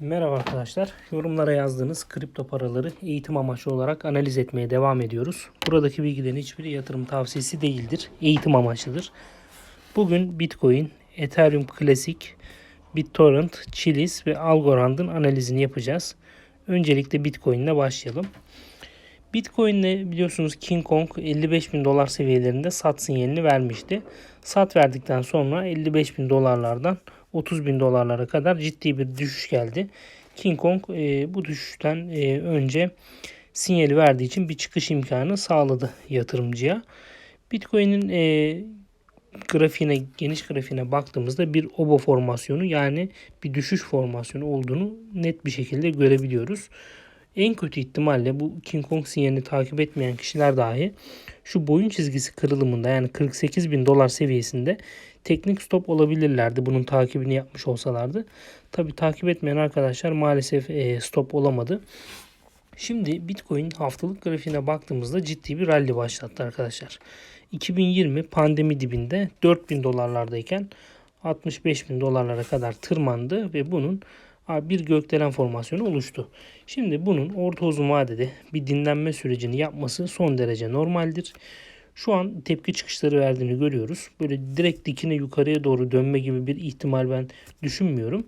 Merhaba arkadaşlar. Yorumlara yazdığınız kripto paraları eğitim amaçlı olarak analiz etmeye devam ediyoruz. Buradaki bilgilerin hiçbiri yatırım tavsiyesi değildir. Eğitim amaçlıdır. Bugün Bitcoin, Ethereum Classic, BitTorrent, Chiliz ve Algorand'ın analizini yapacağız. Öncelikle Bitcoin ile başlayalım. Bitcoin ile biliyorsunuz King Kong 55 bin dolar seviyelerinde sat sinyalini vermişti. Sat verdikten sonra 55 bin dolarlardan 30 bin dolarlara kadar ciddi bir düşüş geldi. King Kong e, bu düşüşten e, önce sinyali verdiği için bir çıkış imkanı sağladı yatırımcıya. Bitcoin'in e, grafiğine, geniş grafiğine baktığımızda bir obo formasyonu yani bir düşüş formasyonu olduğunu net bir şekilde görebiliyoruz. En kötü ihtimalle bu King Kong sinyalini takip etmeyen kişiler dahi şu boyun çizgisi kırılımında yani 48 bin dolar seviyesinde teknik stop olabilirlerdi bunun takibini yapmış olsalardı. Tabi takip etmeyen arkadaşlar maalesef e, stop olamadı. Şimdi Bitcoin haftalık grafiğine baktığımızda ciddi bir rally başlattı arkadaşlar. 2020 pandemi dibinde 4000 dolarlardayken 65 bin dolarlara kadar tırmandı ve bunun bir gökdelen formasyonu oluştu. Şimdi bunun orta uzun vadede bir dinlenme sürecini yapması son derece normaldir. Şu an tepki çıkışları verdiğini görüyoruz. Böyle direkt dikine yukarıya doğru dönme gibi bir ihtimal ben düşünmüyorum.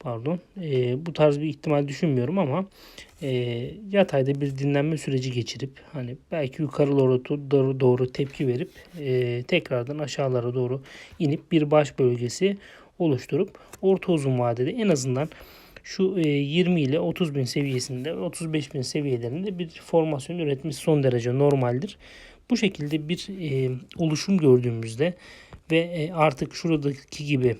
Pardon. E, bu tarz bir ihtimal düşünmüyorum ama e, yatayda bir dinlenme süreci geçirip hani belki yukarı doğru doğru, tepki verip e, tekrardan aşağılara doğru inip bir baş bölgesi oluşturup orta uzun vadede en azından şu 20 ile 30 bin seviyesinde 35 bin seviyelerinde bir formasyon üretmesi son derece normaldir. Bu şekilde bir e, oluşum gördüğümüzde ve e, artık şuradaki gibi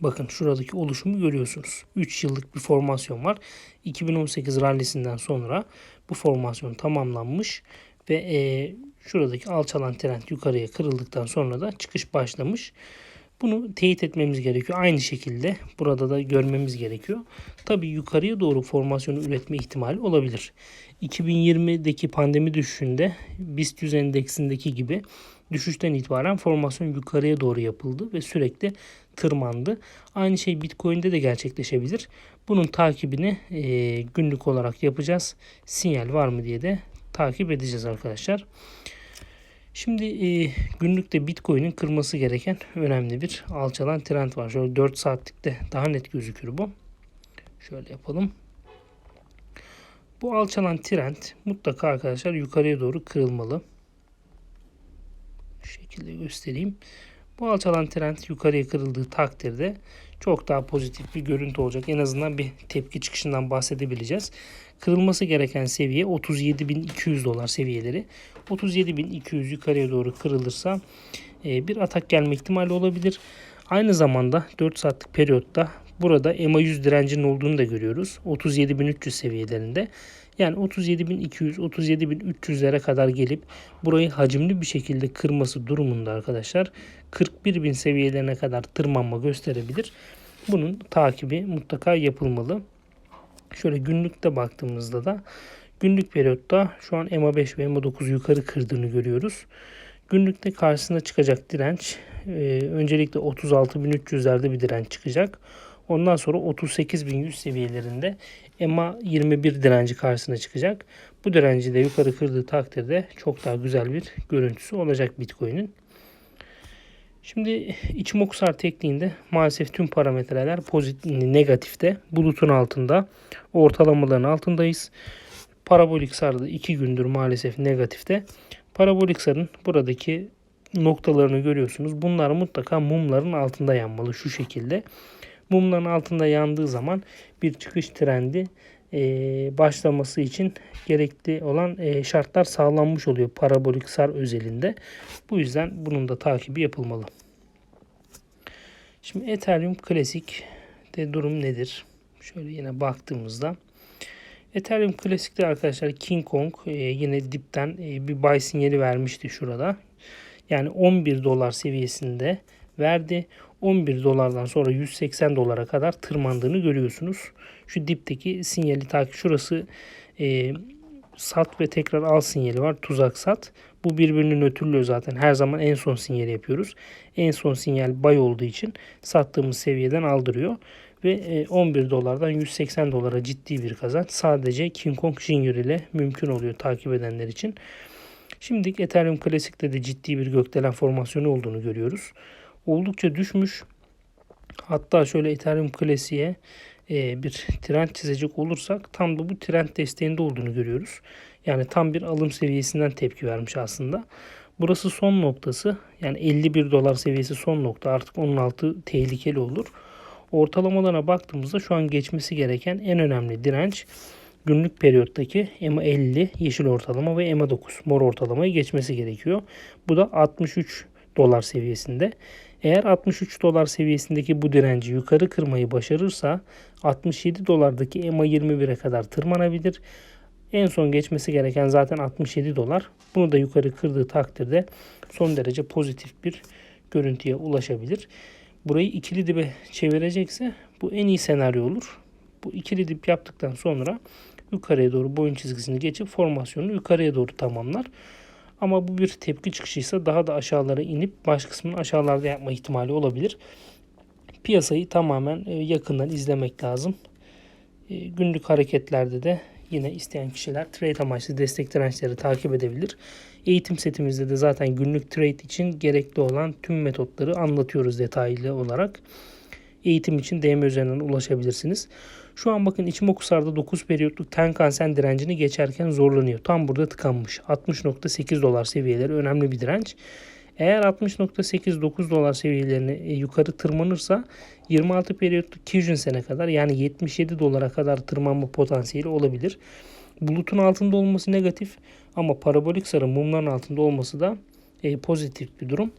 bakın şuradaki oluşumu görüyorsunuz. 3 yıllık bir formasyon var. 2018 rallisinden sonra bu formasyon tamamlanmış ve e, şuradaki alçalan trend yukarıya kırıldıktan sonra da çıkış başlamış. Bunu teyit etmemiz gerekiyor. Aynı şekilde burada da görmemiz gerekiyor. Tabi yukarıya doğru formasyonu üretme ihtimali olabilir. 2020'deki pandemi düşüşünde BIST 100 endeksindeki gibi düşüşten itibaren formasyon yukarıya doğru yapıldı ve sürekli tırmandı. Aynı şey Bitcoin'de de gerçekleşebilir. Bunun takibini e, günlük olarak yapacağız. Sinyal var mı diye de takip edeceğiz arkadaşlar. Şimdi e, günlükte Bitcoin'in kırması gereken önemli bir alçalan trend var. Şöyle 4 saatlikte daha net gözükür bu. Şöyle yapalım. Bu alçalan trend mutlaka arkadaşlar yukarıya doğru kırılmalı. Şu şekilde göstereyim. Bu alçalan trend yukarıya kırıldığı takdirde çok daha pozitif bir görüntü olacak. En azından bir tepki çıkışından bahsedebileceğiz. Kırılması gereken seviye 37.200 dolar seviyeleri. 37.200 yukarıya doğru kırılırsa e, bir atak gelme ihtimali olabilir. Aynı zamanda 4 saatlik periyotta burada EMA 100 direncinin olduğunu da görüyoruz. 37.300 seviyelerinde. Yani 37.200 37.300'lere kadar gelip burayı hacimli bir şekilde kırması durumunda arkadaşlar 41.000 seviyelerine kadar tırmanma gösterebilir. Bunun takibi mutlaka yapılmalı. Şöyle günlükte baktığımızda da günlük periyotta şu an EMA 5 ve EMA 9 yukarı kırdığını görüyoruz. Günlükte karşısına çıkacak direnç e, öncelikle 36.300'lerde bir direnç çıkacak. Ondan sonra 38.100 seviyelerinde EMA 21 direnci karşısına çıkacak. Bu direnci de yukarı kırdığı takdirde çok daha güzel bir görüntüsü olacak Bitcoin'in. Şimdi Ichimoku tekniğinde maalesef tüm parametreler pozitif, negatifte. Bulutun altında. Ortalamaların altındayız. Parabolik sarda 2 gündür maalesef negatifte. Parabolik sarın buradaki noktalarını görüyorsunuz. Bunlar mutlaka mumların altında yanmalı şu şekilde. Mumların altında yandığı zaman bir çıkış trendi e, başlaması için gerekli olan e, şartlar sağlanmış oluyor parabolik sar özelinde. Bu yüzden bunun da takibi yapılmalı. Şimdi Ethereum klasik de durum nedir? Şöyle yine baktığımızda Ethereum klasikte arkadaşlar King Kong e, yine dipten e, bir buy sinyali vermişti şurada. Yani 11 dolar seviyesinde verdi. 11 dolardan sonra 180 dolara kadar tırmandığını görüyorsunuz. Şu dipteki sinyali takip şurası e, sat ve tekrar al sinyali var. Tuzak sat. Bu birbirini nötrlüyor zaten. Her zaman en son sinyali yapıyoruz. En son sinyal bay olduğu için sattığımız seviyeden aldırıyor. ve e, 11 dolardan 180 dolara ciddi bir kazanç sadece King Kong Junior ile mümkün oluyor takip edenler için. Şimdi Ethereum Classic'te de ciddi bir gökdelen formasyonu olduğunu görüyoruz. Oldukça düşmüş. Hatta şöyle Ethereum Classic'e e, bir trend çizecek olursak tam da bu trend desteğinde olduğunu görüyoruz. Yani tam bir alım seviyesinden tepki vermiş aslında. Burası son noktası. Yani 51 dolar seviyesi son nokta. Artık onun altı tehlikeli olur. Ortalamalarına baktığımızda şu an geçmesi gereken en önemli direnç günlük periyottaki EMA 50 yeşil ortalama ve EMA 9 mor ortalamayı geçmesi gerekiyor. Bu da 63 dolar seviyesinde. Eğer 63 dolar seviyesindeki bu direnci yukarı kırmayı başarırsa 67 dolardaki EMA 21'e kadar tırmanabilir. En son geçmesi gereken zaten 67 dolar. Bunu da yukarı kırdığı takdirde son derece pozitif bir görüntüye ulaşabilir. Burayı ikili dibe çevirecekse bu en iyi senaryo olur. Bu ikili dip yaptıktan sonra yukarıya doğru boyun çizgisini geçip formasyonu yukarıya doğru tamamlar. Ama bu bir tepki çıkışıysa daha da aşağılara inip baş kısmını aşağılarda yapma ihtimali olabilir. Piyasayı tamamen e, yakından izlemek lazım. E, günlük hareketlerde de yine isteyen kişiler trade amaçlı destek dirençleri takip edebilir. Eğitim setimizde de zaten günlük trade için gerekli olan tüm metotları anlatıyoruz detaylı olarak. Eğitim için DM üzerinden ulaşabilirsiniz. Şu an bakın Ichimokusar'da 9 periyotluk Tenkan-sen direncini geçerken zorlanıyor. Tam burada tıkanmış. 60.8 dolar seviyeleri önemli bir direnç. Eğer 60.8-9 dolar seviyelerini e, yukarı tırmanırsa 26 periyotluk Kijun sene kadar yani 77 dolara kadar tırmanma potansiyeli olabilir. Bulutun altında olması negatif ama parabolik sarı mumların altında olması da e, pozitif bir durum.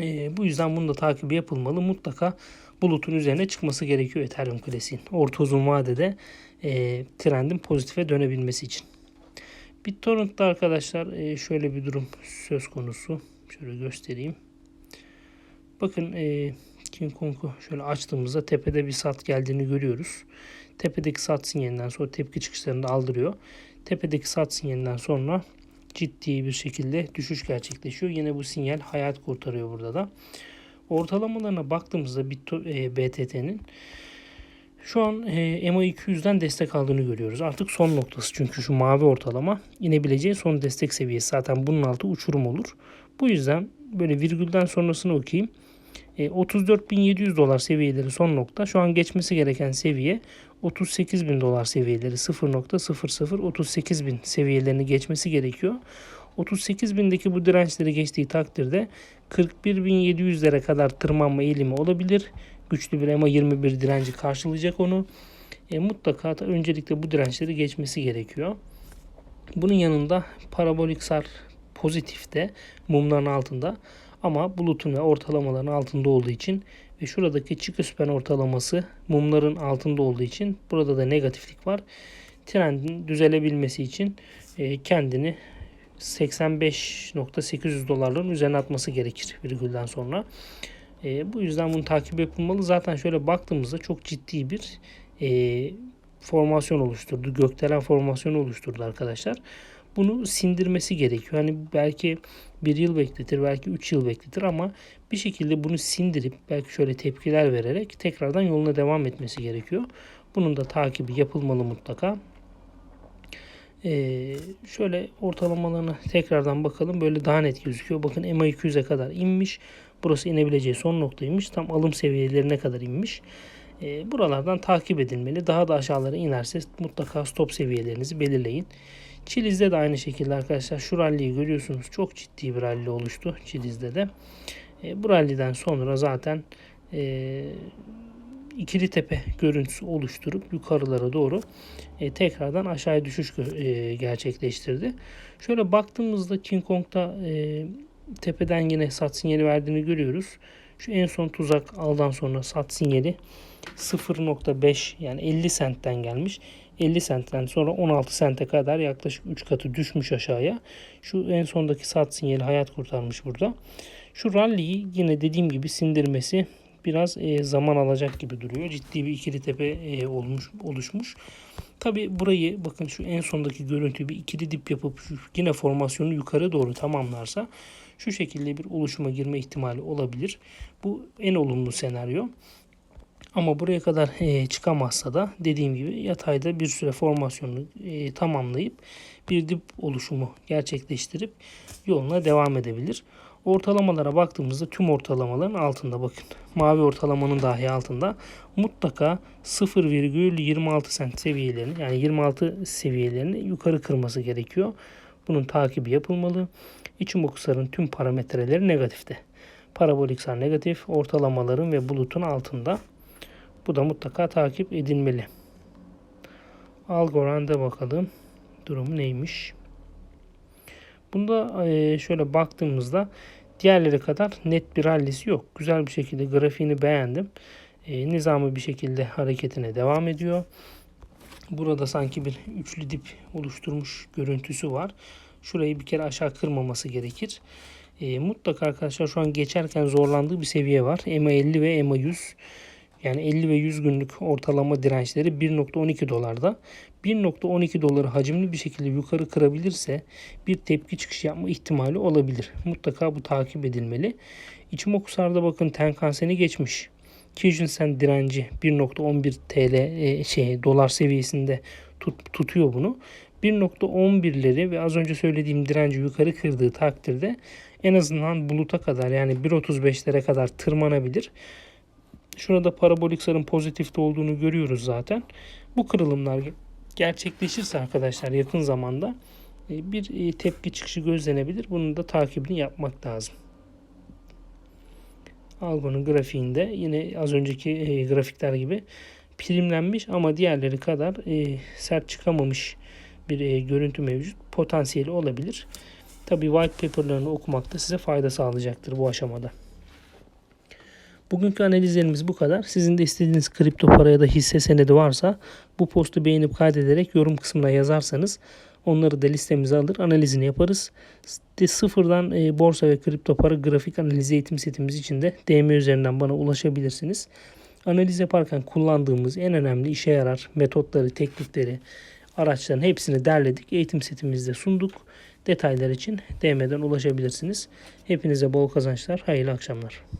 E, bu yüzden bunu da takibi yapılmalı. Mutlaka bulutun üzerine çıkması gerekiyor Ethereum klasiğin. Orta uzun vadede e, trendin pozitife dönebilmesi için. BitTorrent'ta arkadaşlar e, şöyle bir durum söz konusu. Şöyle göstereyim. Bakın e, King Kong'u şöyle açtığımızda tepede bir sat geldiğini görüyoruz. Tepedeki sat sinyalinden sonra tepki çıkışlarını da aldırıyor. Tepedeki sat sinyalinden sonra ciddi bir şekilde düşüş gerçekleşiyor. Yine bu sinyal hayat kurtarıyor burada da. Ortalamalarına baktığımızda BTT'nin şu an e, MA 200'den destek aldığını görüyoruz. Artık son noktası çünkü şu mavi ortalama inebileceği son destek seviyesi. Zaten bunun altı uçurum olur. Bu yüzden böyle virgülden sonrasını okuyayım. E, 34.700 dolar seviyeleri son nokta. Şu an geçmesi gereken seviye 38.000 dolar seviyeleri 0.0038.000 seviyelerini geçmesi gerekiyor. 38.000'deki bu dirençleri geçtiği takdirde 41.700'lere kadar tırmanma eğilimi olabilir. Güçlü bir EMA 21 direnci karşılayacak onu. E, mutlaka öncelikle bu dirençleri geçmesi gerekiyor. Bunun yanında parabolik sar pozitifte mumların altında ama bulutun ve ortalamaların altında olduğu için ve şuradaki çıkıspen ortalaması mumların altında olduğu için burada da negatiflik var. Trendin düzelebilmesi için e, kendini 85.800 dolarların üzerine atması gerekir virgülden sonra. E, bu yüzden bunu takip yapılmalı. Zaten şöyle baktığımızda çok ciddi bir e, formasyon oluşturdu. Gökdelen formasyonu oluşturdu arkadaşlar. Bunu sindirmesi gerekiyor. Hani belki bir yıl bekletir, belki üç yıl bekletir ama bir şekilde bunu sindirip belki şöyle tepkiler vererek tekrardan yoluna devam etmesi gerekiyor. Bunun da takibi yapılmalı mutlaka. Ee, şöyle ortalamalarına tekrardan bakalım. Böyle daha net gözüküyor. Bakın EMA 200'e kadar inmiş. Burası inebileceği son noktaymış. Tam alım seviyelerine kadar inmiş. Ee, buralardan takip edilmeli. Daha da aşağılara inerse mutlaka stop seviyelerinizi belirleyin. Çiliz'de de aynı şekilde arkadaşlar şu ralliyi görüyorsunuz. Çok ciddi bir ralli oluştu Çiliz'de de. E, bu ralliden sonra zaten e, ikili tepe görüntüsü oluşturup yukarılara doğru e, tekrardan aşağıya düşüş e, gerçekleştirdi. Şöyle baktığımızda King Kong'da e, tepeden yine sat sinyali verdiğini görüyoruz. Şu en son tuzak aldan sonra sat sinyali 0.5 yani 50 sentten gelmiş. 50 sentten sonra 16 sente kadar yaklaşık 3 katı düşmüş aşağıya. Şu en sondaki sat sinyali hayat kurtarmış burada. Şu rally'yi yine dediğim gibi sindirmesi biraz e, zaman alacak gibi duruyor. Ciddi bir ikili tepe e, olmuş oluşmuş. Tabi burayı bakın şu en sondaki görüntüyü bir ikili dip yapıp yine formasyonu yukarı doğru tamamlarsa şu şekilde bir oluşuma girme ihtimali olabilir. Bu en olumlu senaryo. Ama buraya kadar e, çıkamazsa da dediğim gibi yatayda bir süre formasyonu e, tamamlayıp bir dip oluşumu gerçekleştirip yoluna devam edebilir. Ortalamalara baktığımızda tüm ortalamaların altında bakın. Mavi ortalamanın dahi altında mutlaka 0,26 sent seviyelerini yani 26 seviyelerini yukarı kırması gerekiyor. Bunun takibi yapılmalı. İçimokusarın tüm parametreleri negatifte. Parabolik sar negatif, ortalamaların ve bulutun altında. Bu da mutlaka takip edilmeli. Algorand'a bakalım. Durumu neymiş? Bunda e, şöyle baktığımızda diğerleri kadar net bir rallisi yok. Güzel bir şekilde grafiğini beğendim. E, nizami bir şekilde hareketine devam ediyor. Burada sanki bir üçlü dip oluşturmuş görüntüsü var. Şurayı bir kere aşağı kırmaması gerekir. E, mutlaka arkadaşlar şu an geçerken zorlandığı bir seviye var. EMA 50 ve EMA 100. Yani 50 ve 100 günlük ortalama dirençleri 1.12 dolarda. 1.12 doları hacimli bir şekilde yukarı kırabilirse bir tepki çıkışı yapma ihtimali olabilir. Mutlaka bu takip edilmeli. İçimokusar'da bakın Tenkan-sen'i geçmiş. Kijun Sen direnci 1.11 TL e, şey dolar seviyesinde tut, tutuyor bunu. 1.11'leri ve az önce söylediğim direnci yukarı kırdığı takdirde en azından buluta kadar yani 1.35'lere kadar tırmanabilir. Şurada parabolik sarın pozitifte olduğunu görüyoruz zaten. Bu kırılımlar gerçekleşirse arkadaşlar yakın zamanda e, bir e, tepki çıkışı gözlenebilir. Bunun da takibini yapmak lazım. Algon'un grafiğinde yine az önceki e, grafikler gibi primlenmiş ama diğerleri kadar sert çıkamamış bir görüntü mevcut. Potansiyeli olabilir. Tabi white paper'larını okumak da size fayda sağlayacaktır bu aşamada. Bugünkü analizlerimiz bu kadar. Sizin de istediğiniz kripto para ya da hisse senedi varsa bu postu beğenip kaydederek yorum kısmına yazarsanız onları da listemize alır analizini yaparız. De sıfırdan e, borsa ve kripto para grafik analiz eğitim setimiz için de DM üzerinden bana ulaşabilirsiniz. Analiz yaparken kullandığımız en önemli işe yarar metotları, teknikleri, araçların hepsini derledik. Eğitim setimizde sunduk. Detaylar için DM'den ulaşabilirsiniz. Hepinize bol kazançlar, hayırlı akşamlar.